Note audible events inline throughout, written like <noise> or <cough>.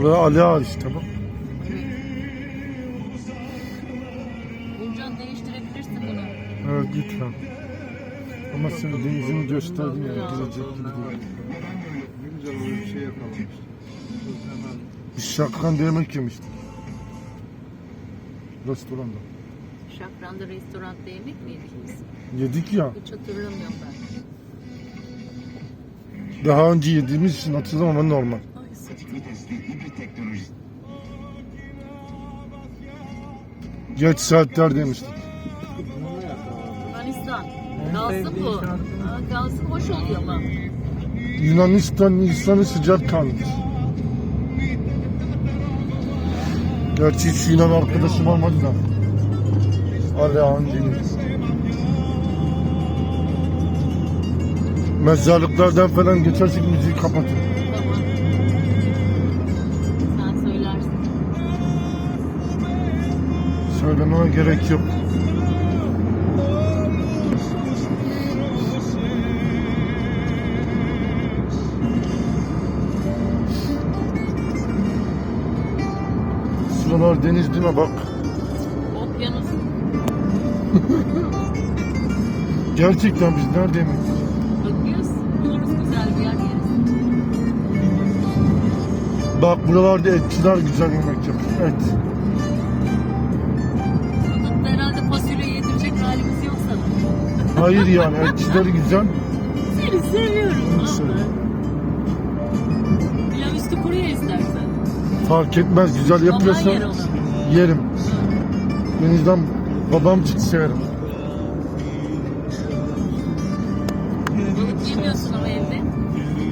Buraya Ali Ağa işte bak. Burcan değiştirebilirsin bunu. Evet lütfen. Ama sen denizini gösterdin ya girecek gibi değil. Güzel bir şey yakalamıştı. Biz şakkan yemek yemiştik. Restoranda. Şafran'da restoranda yemek mi yedik biz? Yedik ya. Hiç hatırlamıyorum ben. Daha önce yediğimiz için hatırlamam ama normal. Sıçtım. Geç bunu yakaladı. Yunanistan. Kalsın bu. Ha, kalsın hoş oluyor ama. Yunanistan insanı sıcak kanlıdır. Gerçi hiç Yunan arkadaşım olmadı da. Allah'ın dini. Mezarlıklardan falan geçersek müziği kapatın. Söylememe gerek yok. Şuralar deniz değil mi bak. Okyanus. <laughs> Gerçekten biz nerede yemek yiyeceğiz? Bakıyoruz. Buluruz güzel bir yer yeriz. Bak buralarda etçiler güzel yemek yapıyor. Et. Hayır yani etçileri güzel. Seni seviyorum. Vallahi. Pilav üstü kuru ye istersen. Fark etmez güzel yapıyorsa yer yerim. Denizden babam çıktı severim. Balık yemiyorsun ama evde.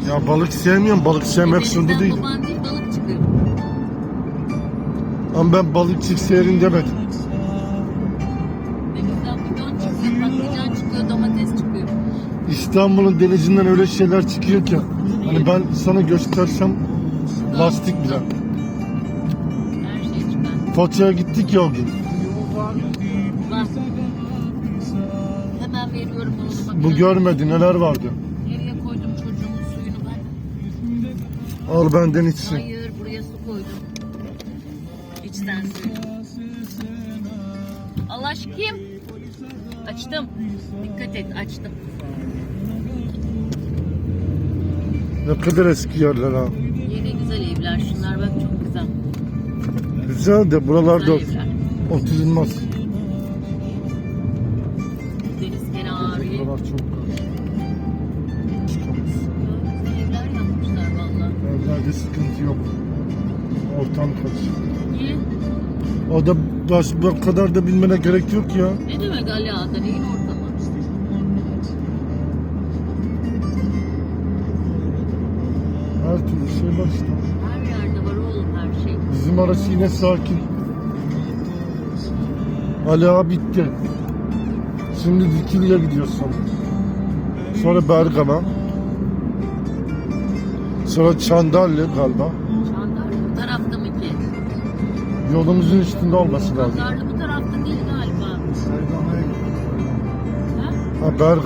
Ya balık sevmiyorum. Balık sevmek zorunda değil. baban değil balık çıkıyor. Ama ben balıkçı severim demedim. Domates çıkıyor. İstanbul'un denizinden öyle şeyler çıkıyor ki. Hani ben sana göstersem lastik bile. Her şey çıkar. Foça'ya gittik ya o gün. Var. Hemen veriyorum onu. Bu görmedi neler vardı. Nereye koydum çocuğumun suyunu ben? Al benden içsin. Hayır buraya su koydum. İçten suyu. Al aşkım. Açtım. Dikkat et açtım. Ne kadar eski yerler ha. Yeni güzel evler şunlar bak çok güzel. Güzel de buralarda Güzel evler. oturulmaz. Deniz kenarı. Buralar çok. Çıkamaz. Güzel evler yapmışlar valla. Evlerde sıkıntı yok. Ortam karışık. Niye? O da baş, bu kadar da bilmene gerek yok ya. Ne demek Ali Ağa'da neyin ortamı? Her türlü şey var işte. Her yerde var oğlum her şey. Bizim arası yine sakin. Ali Ağa bitti. Şimdi Dikili'ye gidiyorsun. Sonra Bergama. Sonra Çandarlı galiba. Yolumuzun üstünde olması lazım. Çandarlı bu tarafta değil galiba. Ha? Bergama.